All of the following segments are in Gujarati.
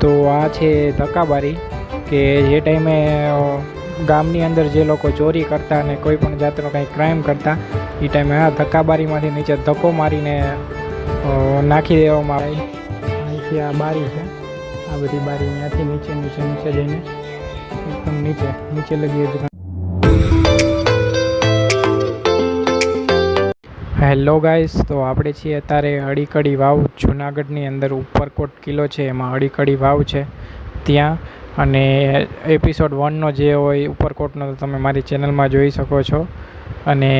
તો આ છે ધક્કાબારી કે જે ટાઈમે ગામની અંદર જે લોકો ચોરી કરતા અને કોઈ પણ જાતનો કંઈ ક્રાઇમ કરતા, એ ટાઈમે આ ધક્કાબારીમાંથી નીચે ધક્કો મારીને નાખી દેવામાં આવે. અહીંથી આ બારી છે. આ બધી બારી અહીંયાથી નીચે નીચે નીચે જઈને એકદમ નીચે નીચે લગી હેલો ગાઈસ તો આપણે છીએ અત્યારે અડીકડી વાવ જુનાગઢની અંદર ઉપરકોટ કિલ્લો છે એમાં અડીકડી વાવ છે ત્યાં. અને એપિસોડ વનનો જે હોય ઉપરકોટનો તો તમે મારી ચેનલમાં જોઈ શકો છો. અને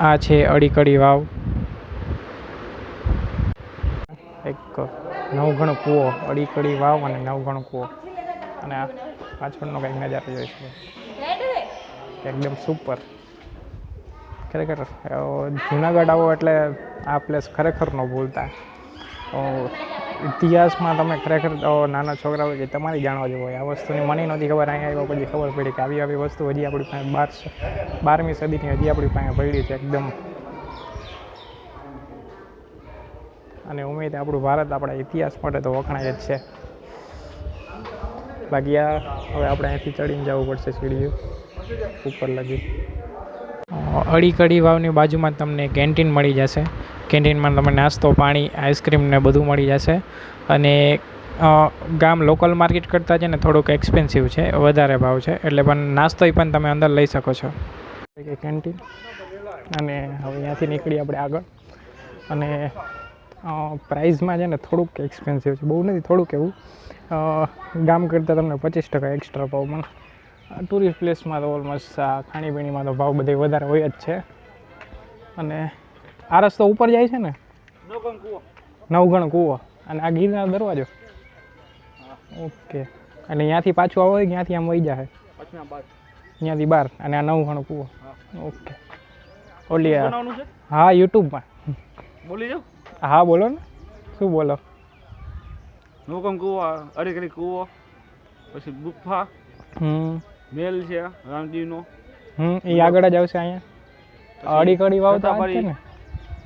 આ છે અડીકડી વાવ. એક નવઘણ કૂવો અડીકડી વાવ અને નવઘણ કૂવો. અને આ પાછળનો કંઈક નજારો જોઈ શકો એકદમ સુપર ખરેખર જુનાગઢ આવો એટલે આ પ્લેસ ખરેખર ન ભૂલતા. ઇતિહાસમાં તમે ખરેખર નાના છોકરાઓ કે તમારી જાણવા જેવું હોય, આ વસ્તુની મને નહોતી ખબર, અહીંયા આવ્યા પછી ખબર પડી કે આવી આવી વસ્તુ હજી આપણી પાસે બાર બારમી સદીની હજી આપણી પાસે પડી છે એકદમ. અને ઉમેદ આપણું ભારત આપણા ઇતિહાસ માટે તો વખણાય જ છે. બાકી આ, હવે આપણે અહીંથી ચડીને જવું પડશે સીડીઓ ઉપર લગી. અડી કડી વાવની બાજુમાં તમને કેન્ટીન મળી જશે. કેન્ટીનમાં તમને નાસ્તો, પાણી, આઈસ્ક્રીમ ને બધું મળી જશે. અને ગામ લોકલ માર્કેટ કરતાં છે ને થોડુંક એક્સપેન્સિવ છે, વધારે ભાવ છે. એટલે પણ નાસ્તોય પણ તમે અંદર લઈ શકો છો. કેન્ટીન. અને હવે અહીંયાથી નીકળી આપણે આગળ. અને પ્રાઇઝમાં છે ને થોડુંક એક્સપેન્સિવ છે. બહુ નથી, થોડુંક એવું. ગામ કરતાં તમને પચીસ ટકા એક્સ્ટ્રા ભાવ પણ ટુરિસ્ટ પ્લેસમાં તો ઓલમોસ્ટ ખાણીપીણીમાં તો ભાવ બધે વધારે હોય જ છે. અને આ રસ્તો ઉપર જાય છે ને? નવગણ કૂવો. અને આ ગીરનાર દરવાજો? ઓકે. અને ત્યાંથી પાછું આવો ત્યાંથી આમ વહી જાય ત્યાંથી બાર. અને આ નવગણ કૂવો. ઓકે. ઓલી હા યુટ્યુબમાં. બોલી જાઓ હા બોલો ને. શું બોલો? નોકમ કૂવો અડીકડી કૂવો પછી ગુફા. હમ. મેલ છે રામજીનો હમ એ આગળ જ આવશે અહીંયા. અડી કડી વાવતા છે ને?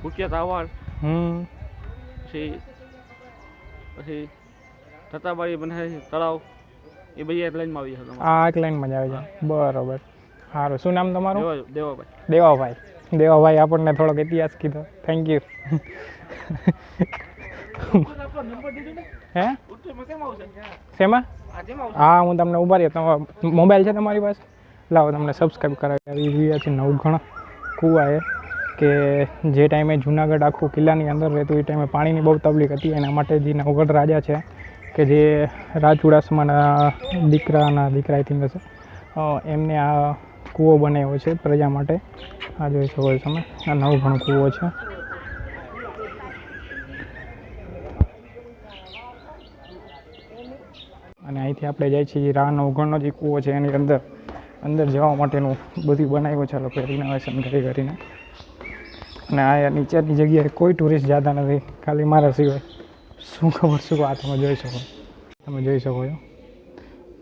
ભૂતિયા તાવાડ હમ. પછી પછી તતાબારી બને તળાવ. એ બધી એક લાઈનમાં આવી છે આ એક લાઈનમાં જ આવે છે. બરોબર. સારું શું નામ તમારું? દેવા દેવાભાઈ. દેવાભાઈ. દેવાભાઈ આપણને થોડોક ઇતિહાસ કીધો. થેન્ક યુ હે? શેમાં? હા, હું તમને ઊભા રહી તમારો મોબાઈલ છે તમારી પાસે? લાવો, તમને સબસ્ક્રાઈબ કરાવી રહ્યા છે નવઘણ કૂવા એ, કે જે ટાઈમે જુનાગઢ આખું કિલ્લાની અંદર રહેતું, એ ટાઈમે પાણીની બહુ તકલીફ હતી. એના માટે જે નવગઢ રાજા છે, કે જે રાજ ચુડાસમાના દીકરાના દીકરા આઈ થિંક હશે એમને આ કૂવો બનાવ્યો છે પ્રજા માટે. આ જોઈ શકો છો તમે. આ નવઘણો કૂવો છે. અને અહીંથી આપણે જાય છીએ રાન નવગણનો જે કૂવો છે એની અંદર. અંદર જવા માટેનું બધું બનાવ્યું છે લોકો રિનોવેશન કરી કરીને અને આ નીચેની જગ્યાએ કોઈ ટુરિસ્ટ જતા નથી. ખાલી મારા સિવાય. શું ખબર શું આ તમે જોઈ શકો? તમે જોઈ શકો છો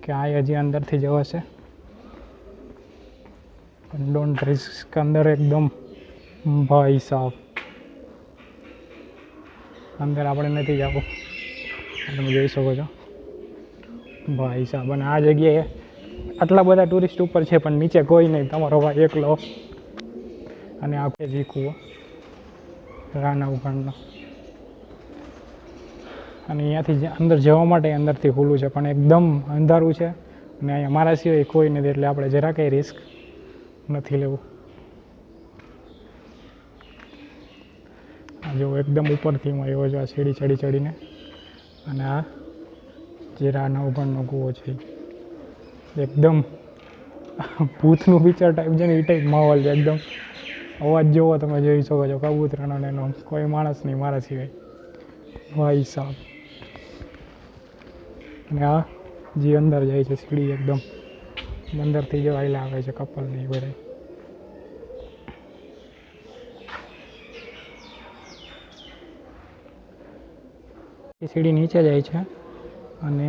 કે આ હજી અંદરથી જવાશે પણ ડોન્ટ રિસ્ક અંદર એકદમ. ભાઈ સાહેબ અંદર આપણે નથી જવું. તમે જોઈ શકો છો. ભાઈ સાહેબ, અને આ જગ્યાએ આટલા બધા ટુરિસ્ટ ઉપર છે, પણ નીચે કોઈ નહીં. તમારો ભાઈ એકલો. અને આપણે જી કૂવો રાના ઉઘાડનો અને અહીંયાથી અંદર જવા માટે અંદરથી ખુલ્લું છે, પણ એકદમ અંધારું છે. અને અહીંયા મારા સિવાય કોઈ નથી, એટલે આપણે જરા કંઈ રિસ્ક નથી લેવું. જો એકદમ ઉપરથી હું આવ્યો છું, આ સીડી ચડી ચડીને. અને આ જે રાના ઉભાણનો કૂવો છે. એકદમ ભૂતનું પિક્ચર ટાઈપ છે ને એ ટાઈપ માહોલ છે એકદમ. અવાજ જોવો તમે જોઈ શકો છો, કબૂતરાનો ને એનો. કોઈ માણસ નહીં મારા સિવાય. ભાઈ સાહેબ અને આ જે અંદર જાય છે સીડી એકદમ. અંદરથી જે વાયલા આવે છે કપલ ને એ બધા. એ સીડી નીચે જાય છે. અને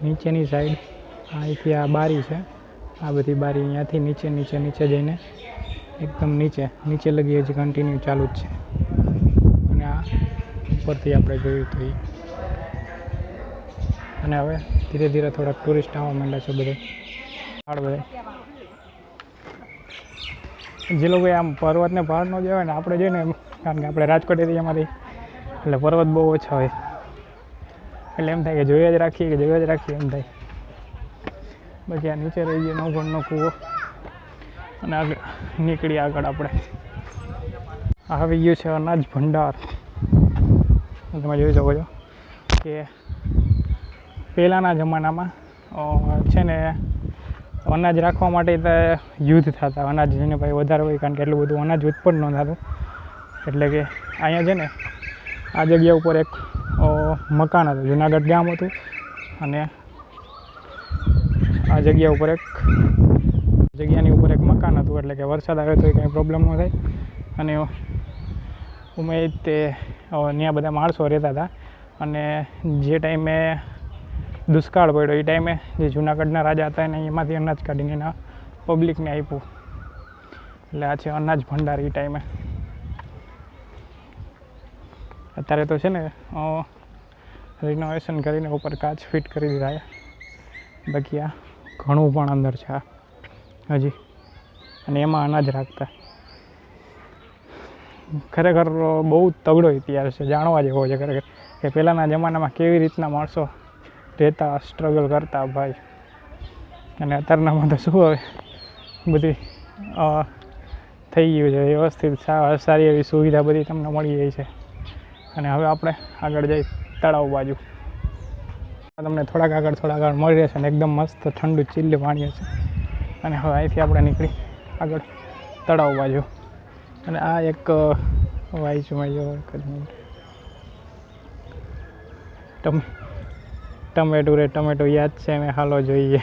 નીચેની સાઈડ અહીંથી આ બારી છે. આ બધી બારી અહીંયાથી નીચે નીચે નીચે જઈને એકદમ નીચે નીચે લગી હજી કન્ટિન્યુ ચાલુ જ છે. અને આ ઉપરથી આપણે જોયું તો અને હવે ધીરે ધીરે થોડાક ટુરિસ્ટ આવવા માંડ્યા છે બધે. પહાડ જે લોકો આમ પર્વતને પહાડ ન જવાય ને આપણે જઈએ ને એમ કારણ કે આપણે રાજકોટ એરિયામાંથી, એટલે પર્વત બહુ ઓછા હોય. એટલે એમ થાય કે જોયા જ રાખીએ કે જોયા જ રાખીએ એમ થાય. બાકી આ નીચે રહી ગયો નવગણનો કૂવો. અને આગળ નીકળી આગળ આપણે. આવી ગયું છે અનાજ ભંડાર. તમે જોઈ શકો છો કે પહેલાંના જમાનામાં છે ને, અનાજ રાખવા માટે તો યુદ્ધ થતા. અનાજ જેને ભાઈ વધારે હોય કારણ કે એટલું બધું અનાજ ઉત્પન્ન ન થતું. એટલે કે અહીંયા છે ને, આ જગ્યા ઉપર એક મકાન હતું, જુનાગઢ ગામ હતું. અને આ જગ્યા ઉપર એક, જગ્યાની ઉપર એક મકાન હતું, એટલે કે વરસાદ આવે તો કંઈ પ્રોબ્લેમ ન થાય. અને ઉમેદ તે ત્યાં બધા માણસો રહેતા હતા. અને જે ટાઈમે દુષ્કાળ પડ્યો, એ ટાઈમે જે જુનાગઢના રાજા હતા એને એમાંથી અનાજ કાઢીને એના પબ્લિકને આપ્યું. એટલે આ છે અનાજ ભંડાર એ ટાઈમે. અત્યારે તો છે ને રિનોવેશન કરીને ઉપર કાચ ફિટ કરી દીધા બાકી આ ઘણું પણ અંદર છે હજી. અને એમાં અનાજ રાખતા. ખરેખર બહુ તગડો ઇતિહાસ છે, જાણવા જેવો છે ખરેખર. કે પહેલાંના જમાનામાં કેવી રીતના માણસો રહેતા સ્ટ્રગલ કરતા, ભાઈ. અને અત્યારનામાં તો શું હવે? બધી થઈ ગયું છે, વ્યવસ્થિત સારી એવી સુવિધા બધી તમને મળી જાય છે. અને હવે આપણે આગળ જઈ તળાવ બાજુ. તમને થોડાક આગળ થોડાક આગળ મળી રહેશે અને એકદમ મસ્ત ઠંડુ ચીલ્લી પાણી હશે. અને હવે અહીંથી આપણે નીકળી આગળ તળાવ બાજુ. અને આ એક વાંચું ટમ, ટમેટું રે, ટમેટું યાદ છે અમે હાલો જોઈએ.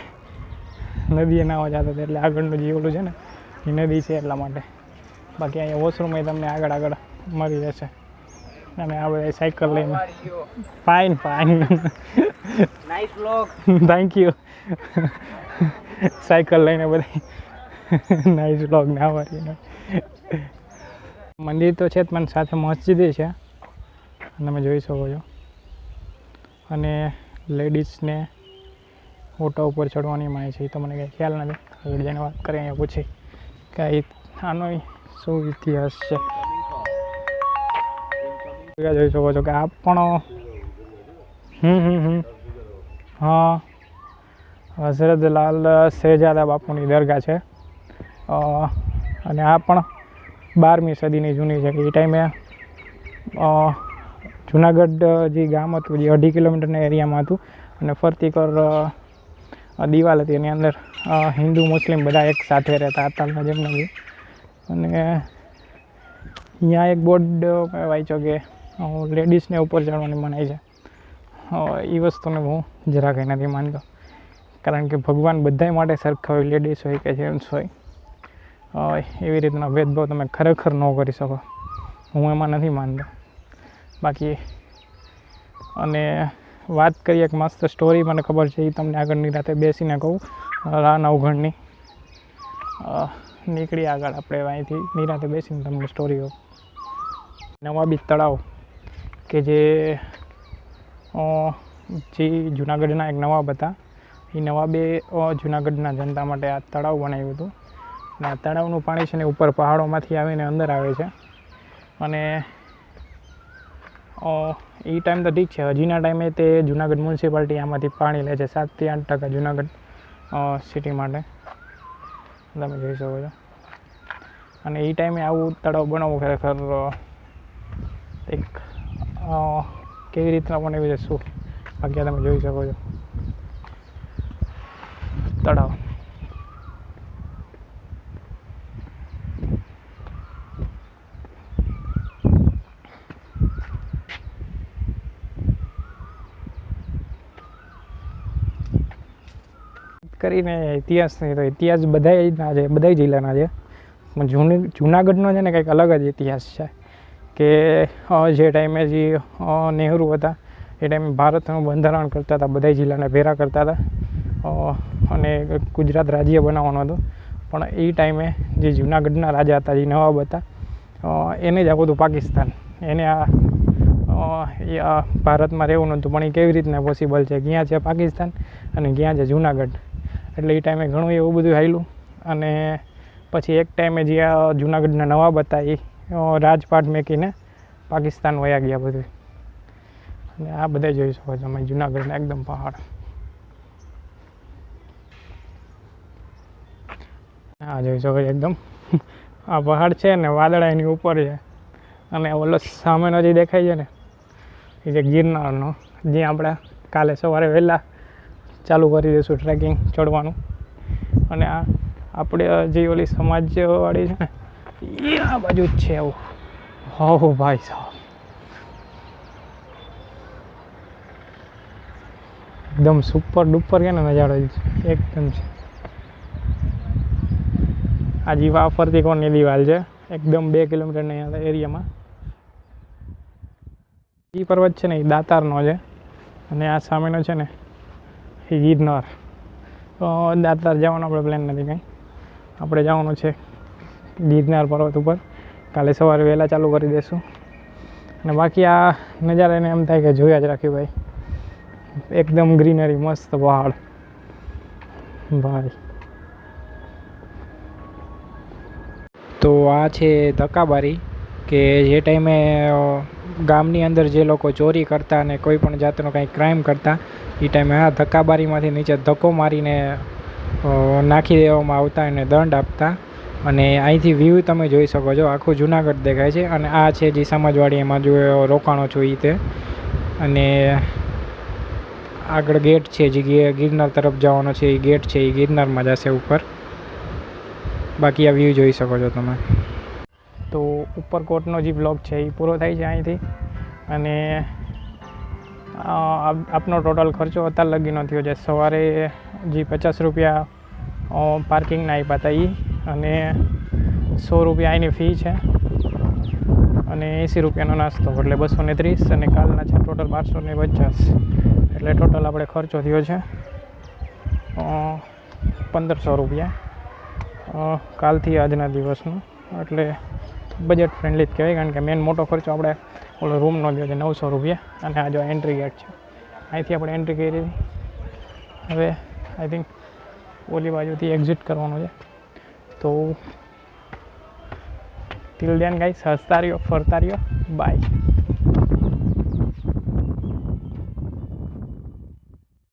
નદીએ નાવા જતા એટલે આગળનું જે ઓલું છે ને, એ નદી છે એટલા માટે. બાકી અહીંયા વોશરૂમ એ તમને આગળ આગળ મળી જશે અને આ બધા સાયકલ લઈને. Fine fine nice vlog thank you cycle લઈને બધી. નાઇસ વ્લોગ ને આવવાની મંદિર તો છે જ પણ સાથે મસ્જિદ છે. તમે જોઈ શકો છો. અને લેડીઝને ઓટો ઉપર ચડવાની માય છે. એ તો મને કંઈ ખ્યાલ નથી. આગળ જઈને વાત કરી અહીંયા પૂછી કે આનો શું ઇતિહાસ છે? જોઈ શકો છો કે આ પણ હમ હમ હમ. હા. હઝરત લાલ શહેજાદા બાપુની દરગાહ છે. અને આ પણ બારમી સદીની જૂની છે એ ટાઈમે જુનાગઢ જે ગામ હતું, જે અઢી કિલોમીટરના એરિયામાં હતું, અને ફરતી કર દિવાલ હતી. એની અંદર હિન્દુ, મુસ્લિમ બધા એક સાથે રહેતા હતા જેમ નથી અને અહીંયા એક બોર્ડ વાંચ્યો કે લેડીઝને ઉપર ચડવાની મનાઈ છે એ વસ્તુને હું જરા કંઈ નથી માનતો. કારણ કે ભગવાન બધાય માટે સરખા હોય લેડીઝ હોય કે જેન્ટ્સ હોય. એવી રીતના ભેદભાવ તમે ખરેખર ન કરી શકો. હું એમાં નથી માનતો. બાકી, અને વાત કરીએ એક મસ્ત સ્ટોરી મને ખબર છે એ તમને આગળની રાતે બેસીને કહું. રા નવઘણની નીકળી આગળ આપણે અહીંથી નિરાતે બેસીને તમને સ્ટોરી કહું. નવાબી તળાવ. કે જે જે જુનાગઢના એક નવાબ હતા. એ નવાબે જુનાગઢના જનતા માટે આ તળાવ બનાવ્યું હતું. અને આ તળાવનું પાણી છે ને ઉપર પહાડોમાંથી આવીને અંદર આવે છે. અને એ ટાઈમ તો ઠીક છે. હજીના ટાઈમે તે જુનાગઢ મ્યુનિસિપાલિટી આમાંથી પાણી લે છે. સાતથી આઠ ટકા જુનાગઢ સિટી માટે. તમે જોઈ શકો છો. અને એ ટાઈમે આવું તળાવ બનાવવું ખરેખર એક કેવી રીતના પણ છે શું બાકી તમે જોઈ શકો છો. તળાવ. કરીને ઇતિહાસની તો ઇતિહાસ બધાય ના છે, બધાય જિલ્લાના છે. પણ જૂની જુનાગઢનો છે ને કંઈક અલગ જ ઇતિહાસ છે. કે જે ટાઈમે જે નહેરુ હતા, એ ટાઈમે ભારતનું બંધારણ કરતા હતા બધા જિલ્લાને ભેરા કરતા હતા. અને ગુજરાત રાજ્ય બનાવવાનું હતું. પણ એ ટાઈમે જે જુનાગઢના રાજા હતા, જે નવાબ હતા એને જ આખું હતું પાકિસ્તાન. એને આ એ ભારતમાં રહેવું નહોતું, પણ એ કેવી રીતના પોસિબલ છે? ક્યાં છે પાકિસ્તાન અને ક્યાં છે જુનાગઢ? એટલે એ ટાઈમે ઘણું એવું બધું હાલ્યું અને પછી એક ટાઈમે જે આ જુનાગઢના નવાબ હતા, એ રાજપાટ મેકીને પાકિસ્તાન વયા ગયા બધું. અને આ બધા જોઈ શકો તમે જુનાગઢના એકદમ પહાડ. હા જોઈ શકો એકદમ. આ પહાડ છે ને વાદળા એની ઉપર છે. અને ઓલો સામેનો જે દેખાય છે ને, એ જે ગિરનારનો, જ્યાં આપણે કાલે સવારે વહેલા ચાલુ કરી દઈશું ટ્રેકિંગ, ચડવાનું. અને આ, આપણે જે ઓલી સમાજવાળી છે ને એ આ બાજુ જ છે આવું? હો ભાઈ સાહેબ. એકદમ સુપર ડુપર કે ને નજારો એકદમ છે. આ જીવા ફરતી કોણની દિવાલ છે, એકદમ બે કિલોમીટરના એરિયામાં. એ પર્વત છે ને એ દાતારનો છે અને આ સામેનો છે ને એ ગિરનાર. તો દાતાર જવાનો આપણે પ્લાન નથી કંઈ. આપણે જવાનું છે ગિરનાર પર્વત ઉપર. કાલે સવારે વહેલા ચાલુ કરી દઈશું અને બાકી આ નજારાને એમ થાય કે જોયા જ રાખ્યું ભાઈ. એકદમ ગ્રીનરી, મસ્ત પહાડ. ભાઈ. તો આ છે ધક્કાબારી કે જે ટાઈમે ગામની અંદર જે લોકો ચોરી કરતા અને કોઈ પણ જાતનો કંઈ ક્રાઇમ કરતા એ ટાઈમે આ ધક્કાબારીમાંથી નીચે ધક્કો મારીને નાખી દેવામાં આવતા અને દંડ આપતા. અને અહીંથી વ્યૂ તમે જોઈ શકો છો, આખું જુનાગઢ દેખાય છે અને આ છે જે સમાજવાડી એમાં જો રોકાણો છો એ તે. અને આગળ ગેટ છે જે ગિરનાર તરફ જવાનો છે એ ગેટ છે એ ગિરનારમાં જશે ઉપર. બાકી આ વ્યૂ જોઈ શકો છો તમે. તો ઉપરકોટનો જે બ્લોગ છે એ પૂરો થાય છે અહીંથી. અને આપ- આપનો ટોટલ ખર્ચો અત્યાર લગીનો થયો છે. સવારે જે પચાસ રૂપિયા પાર્કિંગના આપ્યા હતા એ અને સો રૂપિયા એની ફી છે અને એંસી રૂપિયાનો નાસ્તો એટલે બસો ને ત્રીસ અને કાલના છે ટોટલ બારસો ને પચાસ. એટલે ટોટલ આપણે ખર્ચો થયો છે પંદરસો રૂપિયા. કાલથી આજના દિવસનો. એટલે બજેટ ફ્રેન્ડલી જ કહેવાય, કારણ કે મેન મોટો ખર્ચો આપણે ઓલો રૂમનો થયો છે, નવસો રૂપિયા. અને આ જો એન્ટ્રી ગેટ છે. અહીંથી આપણે એન્ટ્રી કરી હતી હવે આઈ થિંક ઓલી બાજુથી એક્ઝિટ કરવાનું છે. તો ટિલ દેન ગાઈસ હસતા રહ્યો ફરતા રહ્યો. બાય